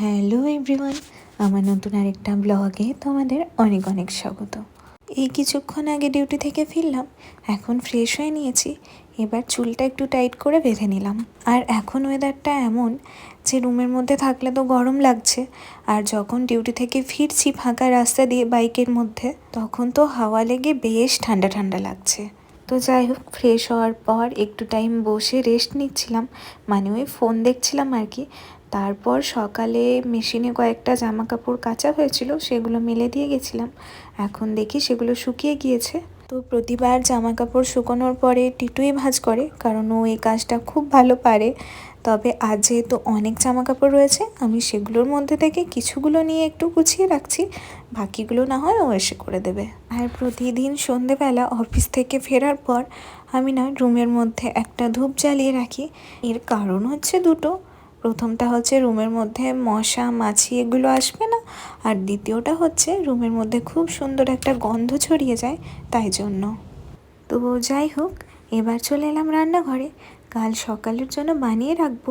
Hello everyone, আমার নতুন আরেকটা ব্লগে তোমাদের অনেক অনেক স্বাগত। এই কিছুক্ষণ আগে ডিউটি থেকে ফিরলাম, এখন ফ্রেশ হয়ে নিয়েছি, এবার চুলটা একটু টাইট করে বেঁধে নিলাম। আর এখন ওয়েদারটা এমন যে রুমের মধ্যে থাকলে তো গরম লাগছে, আর যখন ডিউটি থেকে ফিরছি ফাঁকা রাস্তা দিয়ে বাইকের মধ্যে, তখন তো হাওয়া লেগে বেশ ঠান্ডা ঠান্ডা লাগছে। তো যাই হোক ফ্রেশ হওয়ার পর একটু টাইম বসে রেস্ট নিচ্ছিলাম মানে ওই ফোন দেখছিলাম আর কি তারপর সকালে মেশিনে কয়েকটা জামা কাপড় কাচা হয়েছিল, সেগুলো মেলে দিয়ে গেছিলাম। এখন দেখি সেগুলো শুকিয়ে গিয়েছে। তো প্রতিবার জামা কাপড় শুকোনোর পরে টিটুই ভাঁজ করে, কারণ ও এই কাজটা খুব ভালো পারে। তবে আজ যেহেতু অনেক জামা কাপড় রয়েছে, আমি সেগুলোর মধ্যে থেকে কিছুগুলো নিয়ে একটু গুছিয়ে রাখছি। বাকিগুলো না হয় ও এসে করে দেবে। আর প্রতিদিন সন্ধেবেলা অফিস থেকে ফেরার পর আমি না রুমের মধ্যে একটা ধূপ জ্বালিয়ে রাখি। এর কারণ হচ্ছে দুটো। প্রথমটা হচ্ছে রুমের মধ্যে মশা, মাছি এগুলো আসবে না। আর দ্বিতীয়টা হচ্ছে রুমের মধ্যে খুব সুন্দর একটা গন্ধ ছড়িয়ে যায়, তাই জন্য। তো যাই হোক, এবার চলে এলাম রান্নাঘরে। কাল সকালের জন্য বানিয়ে রাখব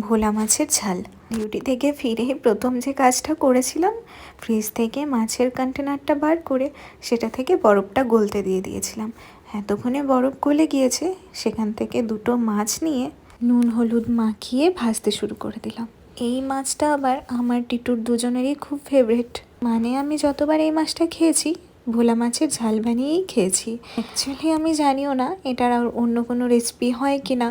ভোলা মাছের ঝাল। ডিউটি থেকে ফিরে প্রথম যে কাজটা করেছিলাম, ফ্রিজ থেকে মাছের কন্টেনারটা বার করে সেটা থেকে বরফটা গলতে দিয়ে দিয়েছিলাম। এতক্ষণে বরফ গলে গিয়েছে, সেখান থেকে দুটো মাছ নিয়ে নুন, হলুদ মাখিয়ে ভাজতে শুরু করে দিলাম। এই মাছটা আবার আমার টিটুর দুজনেরই খুব ফেভারিট মানে আমি যতবার এই মাছটা খেয়েছি, ভোলা মাছের ঝাল বানিয়েই খেয়েছি। অ্যাকচুয়ালি আমি জানিও না, এটার আর অন্য কোনো রেসিপি হয় কি না,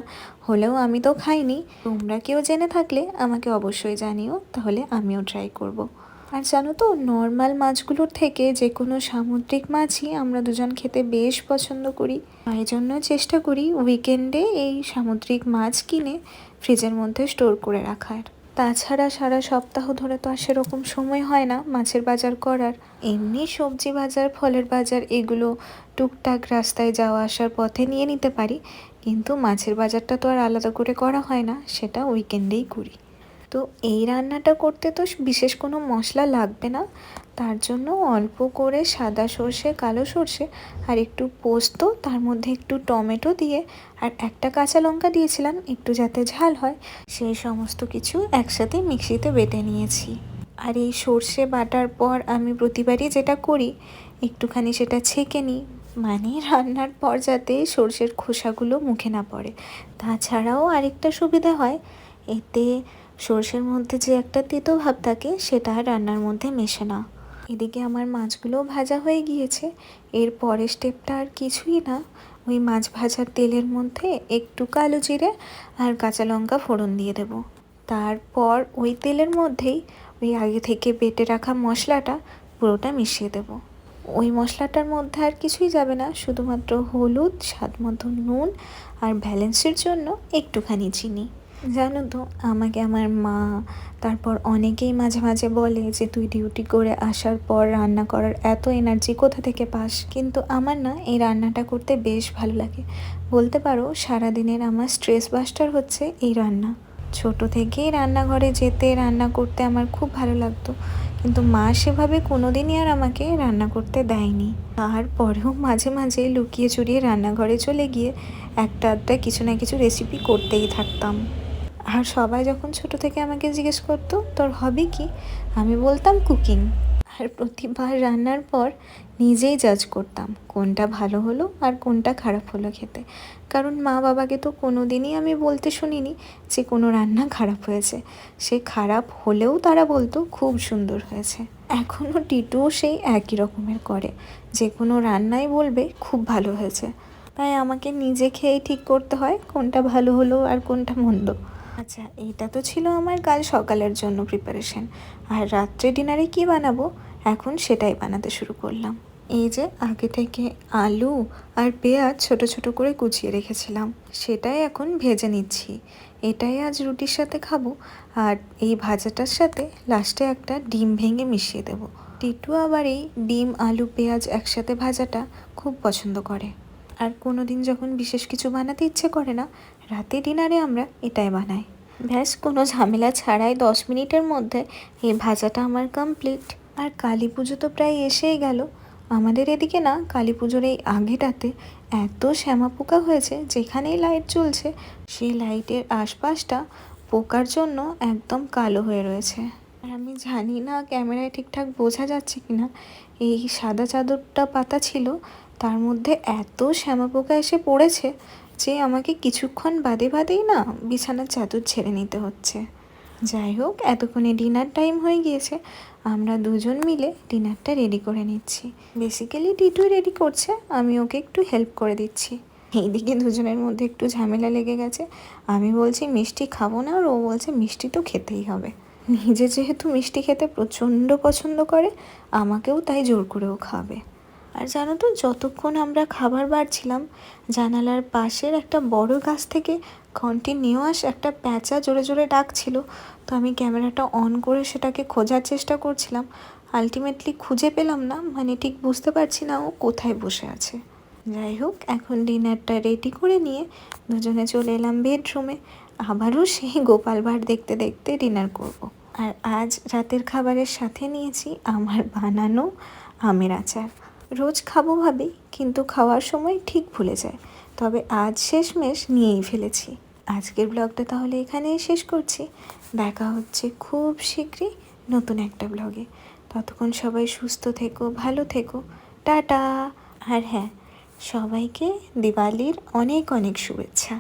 হলেও আমি তো খাইনি। তোমরা কেউ জেনে থাকলে আমাকে অবশ্যই জানিও, তাহলে আমিও ট্রাই করব। আর জানো তো নর্মাল মাছগুলোর থেকে যে কোনো সামুদ্রিক মাছই আমরা দুজন খেতে বেশ পছন্দ করি। তাই জন্য চেষ্টা করি উইকেন্ডে এই সামুদ্রিক মাছ কিনে ফ্রিজের মধ্যে স্টোর করে রাখার। তাছাড়া সারা সপ্তাহ ধরে তো আর সেরকম সময় হয় না মাছের বাজার করার। এমনি সবজি বাজার, ফলের বাজার এগুলো টুকটাক রাস্তায় যাওয়া আসার পথে নিয়ে নিতে পারি। কিন্তু মাছের বাজারটা তো আর আলাদা করে করা হয় না, সেটা উইকেন্ডেই করি। তো এই রান্নাটা করতে তো বিশেষ কোনো মশলা লাগবে না। তার জন্য অল্প করে সাদা সর্ষে, কালো সর্ষে আর একটু পোস্ত, তার মধ্যে একটু টমেটো দিয়ে আর একটা কাঁচা লঙ্কা দিয়েছিলাম, একটু যাতে ঝাল হয়, সেই সমস্ত কিছু একসাথে মিক্সিতে বেটে নিয়েছি। আর এই সর্ষে বাটার পর আমি প্রতিবারই যেটা করি, একটুখানি সেটা ছেঁকে নিই মানে রান্নার পর যাতে সর্ষের খোসাগুলো মুখে না পড়ে। তাছাড়াও আরেকটা সুবিধা হয়, এতে সর্ষের মধ্যে যে একটা তেতো ভাব থাকে, সেটা আর রান্নার মধ্যে মেশে না। এদিকে আমার মাছগুলো ভাজা হয়ে গিয়েছে। এর পরের স্টেপটা আর কিছুই না। ওই মাছ ভাজার তেলের মধ্যে একটু কালো জিরে আর কাঁচা লঙ্কা ফোড়ন দিয়ে দেব। তারপর ওই তেলের মধ্যেই ওই আগে থেকে বেটে রাখা মশলাটা পুরোটা মিশিয়ে দেব। ওই মশলাটার মধ্যে আর কিছুই যাবে না। শুধুমাত্র হলুদ, স্বাদ মতো নুন আর ব্যালেন্সের জন্য একটুখানি চিনি। জানো তো, আমাকে আমার মা, তারপর অনেকেই মাঝে মাঝে বলে যে তুই ডিউটি করে আসার পর রান্না করার এত এনার্জি কোথা থেকে পাস? কিন্তু আমার না এই রান্নাটা করতে বেশ ভালো লাগে। বলতে পারো সারাদিনের আমার স্ট্রেস বাস্টার হচ্ছে এই রান্না। ছোট থেকেই রান্নাঘরে যেতে, রান্না করতে আমার খুব ভালো লাগতো। কিন্তু মা সেভাবে কোনোদিনই আর আমাকে রান্না করতে দেয়নি। তারপরেও মাঝে মাঝে লুকিয়ে চুরিয়ে রান্নাঘরে চলে গিয়ে একটা আধটা কিছু না কিছু রেসিপি করতেই থাকতাম। আর সবাই যখন ছোট থেকে আমাকে জিজ্ঞেস করতো, তোর হবি কি? আমি বলতাম কুকিং আর প্রতিবার রান্নার পর নিজেই জাজ করতাম, কোনটা ভালো হলো আর কোনটা খারাপ হলো খেতে। কারণ মা বাবাকে তো কোনো দিনই আমি বলতে শুনিনি যে কোনো রান্না খারাপ হয়েছে। সে খারাপ হলেও তারা বলতো, খুব সুন্দর হয়েছে। এখনও টিটুও সেই একই রকমের করে। যে কোনো রান্নাই বলবে, খুব ভালো হয়েছে। তাই আমাকে নিজে খেয়েই ঠিক করতে হয় কোনটা ভালো হলো আর কোনটা মন্দ। আচ্ছা এটা তো ছিল আমার কাল সকালের জন্য প্রিপারেশন আর রাত্রে ডিনারে কি বানাবো? এখন সেটাই বানাতে শুরু করলাম। এই যে আগে থেকে আলু আর পেঁয়াজ ছোট ছোট করে কুচিয়ে রেখেছিলাম, সেটাই এখন ভেজে নিচ্ছি। এটাই আজ রুটির সাথে খাব। আর এই ভাজাটার সাথে লাস্টে একটা ডিম ভেঙে মিশিয়ে দেবো। টিটু আবার এই ডিম, আলু, পেঁয়াজ একসাথে ভাজাটা খুব পছন্দ করে। আর কোনো দিন যখন বিশেষ কিছু বানাতে ইচ্ছে করে না, রাতে ডিনারে আমরা এটাই বানাই। ব্যাস, কোনো ঝামেলা ছাড়াই দশ মিনিটের মধ্যে এই ভাজাটা আমার কমপ্লিট আর কালী পুজো তো প্রায় এসেই গেল। আমাদের এদিকে না, কালী পুজোর এই আগেটাতে এত শ্যামা পোকা হয়েছে, যেখানেই লাইট জ্বলছে, সেই লাইটের আশপাশটা পোকার জন্য একদম কালো হয়ে রয়েছে। আর আমি জানি না ক্যামেরায় ঠিকঠাক বোঝা যাচ্ছে কি না এই সাদা চাদরটা পাতা ছিল তার মধ্যে এত শ্যামাপোকা এসে পড়েছে যে আমাকে কিছুক্ষণ বাদে বাদেই না বিছানার চাদর ছেড়ে নিতে হচ্ছে। যাই হোক, এতক্ষণে ডিনার টাইম হয়ে গিয়েছে। আমরা দুজন মিলে ডিনারটা রেডি করে নিচ্ছি। বেসিক্যালি টিটুই রেডি করছে, আমি ওকে একটু হেল্প করে দিচ্ছি। এইদিকে দুজনের মধ্যে একটু ঝামেলা লেগে গেছে। আমি বলছি, মিষ্টি খাব না? আর ও বলছে, মিষ্টি তো খেতেই হবে। নিজে যেহেতু মিষ্টি খেতে প্রচণ্ড পছন্দ করে, আমাকেও তাই জোর করেও খাবে। আর জানো তো, যতক্ষণ আমরা খাবার বাড়ছিলাম, জানালার পাশের একটা বড় গাছ থেকে কন্টিনিউয়াস একটা প্যাঁচা জোরে জোরে ডাকছিল, তো আমি ক্যামেরাটা অন করে সেটাকে খোঁজার চেষ্টা করছিলাম। আলটিমেটলি খুঁজে পেলাম না মানে ঠিক বুঝতে পারছি না ও কোথায় বসে আছে। যাই হোক, এখন ডিনারটা রেডি করে নিয়ে দুজনে চলে এলাম বেডরুমে আবারও সেই গোপাল ভাঁড় দেখতে দেখতে ডিনার করব। আর আজ রাতের খাবারের সাথে নিয়েছি আমার বানানো আমের আচার। রোজ খাব ভাবি, কিন্তু খাওয়ার সময় ঠিক ভুলে যায়। তবে আজ শেষমেশ নিয়েই ফেলেছি। আজকের ব্লগটা তাহলে এখানেই শেষ করছি। দেখা হচ্ছে খুব শীঘ্রই নতুন একটা ব্লগে। ততক্ষণ সবাই সুস্থ থেকো, ভালো থেকো। টাটা। আর হ্যাঁ সবাইকে দিওয়ালির অনেক অনেক শুভেচ্ছা।